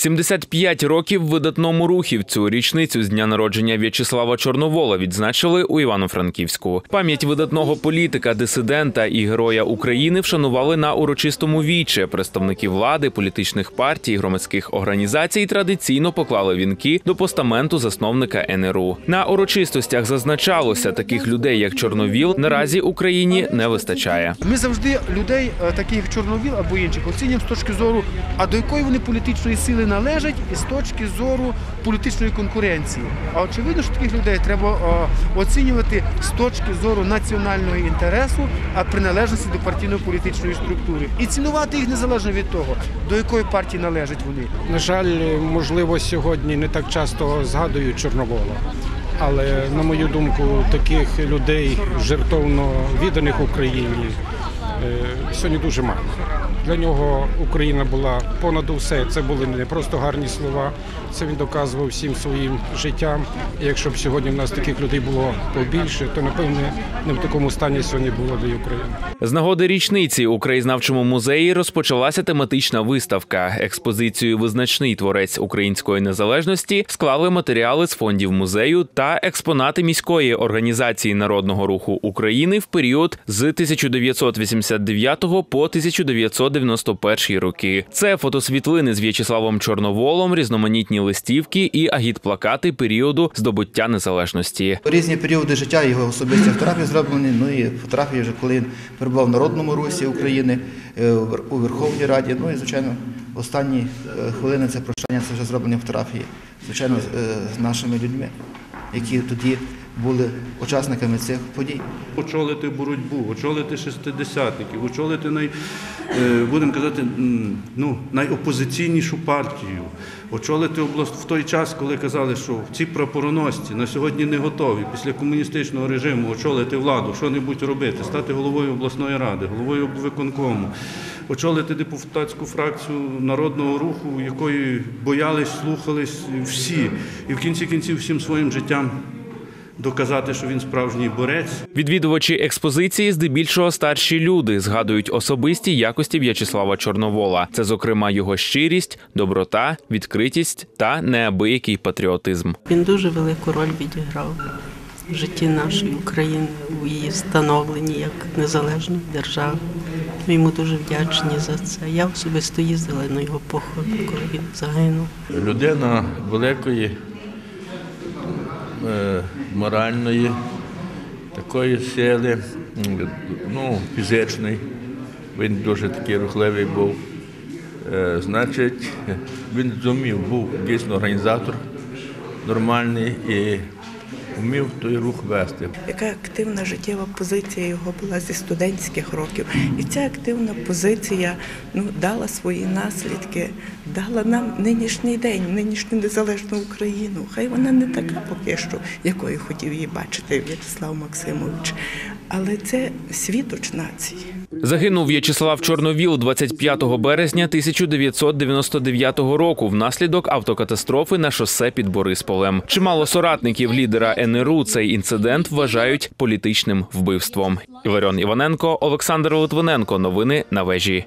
75 років видатному рухівцю. Річницю з дня народження В'ячеслава Чорновола відзначили у Івано-Франківську. Пам'ять видатного політика, дисидента і героя України вшанували на урочистому віче. Представники влади, політичних партій, громадських організацій традиційно поклали вінки до постаменту засновника НРУ. На урочистостях зазначалося, таких людей, як Чорновіл, наразі Україні не вистачає. Ми завжди людей, е, таких як Чорновіл або інших, оцінюємо з точки зору, а до якої вони політичної сили належать, і з точки зору політичної конкуренції. А очевидно, що таких людей треба е, оцінювати з точки зору національного інтересу, а приналежності до партійно-політичної структури. І цінувати їх незалежно від того, до якої партії належать вони. На жаль, можливо, сьогодні не так часто згадують Чорновола. Але на мою думку, таких людей жертовно відданих Україні сьогодні дуже мало. Для нього Україна була понад усе. Це були не просто гарні слова. Це він доказував всім своїм життям. І якщо б сьогодні в нас таких людей було побільше, то напевне не в такому стані сьогодні було б і Україна. З нагоди річниці у краєзнавчому музеї розпочалася тематична виставка. Експозицію Визначний творець української незалежності склали матеріали з фондів музею та експонати міської організації народного руху України в період з 1989 по 1991 роки. Це фотосвітлини з В'ячеславом Чорноволом, різноманітні листівки і агітплакати періоду здобуття незалежності. Різні періоди життя його особисті фотографії зроблені. Ну і фотографії вже коли він перебував в народному русі України е, у Верховній Раді. Ну і звичайно, останні е, хвилини це прощання, це вже зроблені фотографії, звичайно, е, з нашими людьми, які тоді були учасниками цих подій. очолити боротьбу, очолити шестидесятників, очолити най, е, будемо казати, ну, найопозиційнішу партію, очолити область в той час, коли казали, що ці прапороносці на сьогодні не готові після комуністичного режиму очолити владу, що-небудь робити, стати головою обласної ради, головою виконкому. Очолити депутатську фракцію народного руху, якої боялись, слухались всі, і в кінці кінців всім своїм життям доказати, що він справжній борець. Відвідувачі експозиції здебільшого старші люди згадують особисті якості В'ячеслава Чорновола. Це, зокрема, його щирість, доброта, відкритість та неабиякий патріотизм. Він дуже велику роль відіграв в житті нашої України, у її встановленні як незалежної держави. Ми йому дуже вдячні за це. Я особисто їздила на його похорон, коли він загинув. людина великої е, моральної, такої сили, ну, фізичної. Він дуже такий рухливий був. Е, Значить, він зумів, був дійсно організатор нормальний і вмів той рух вести. яка активна життєва позиція його була зі студентських років. І ця активна позиція ну, дала свої наслідки, дала нам нинішній день, нинішню незалежну Україну. Хай вона не така поки що, якою хотів її бачити В'ячеслав Максимович. Але це світоч нації. Загинув В'ячеслав Чорновіл 25 березня 1999 року внаслідок автокатастрофи на шосе під Борисполем. Чимало соратників лідера НРУ цей інцидент вважають політичним вбивством. Іларіон Іваненко, Олександр Литвиненко. Новини на вежі.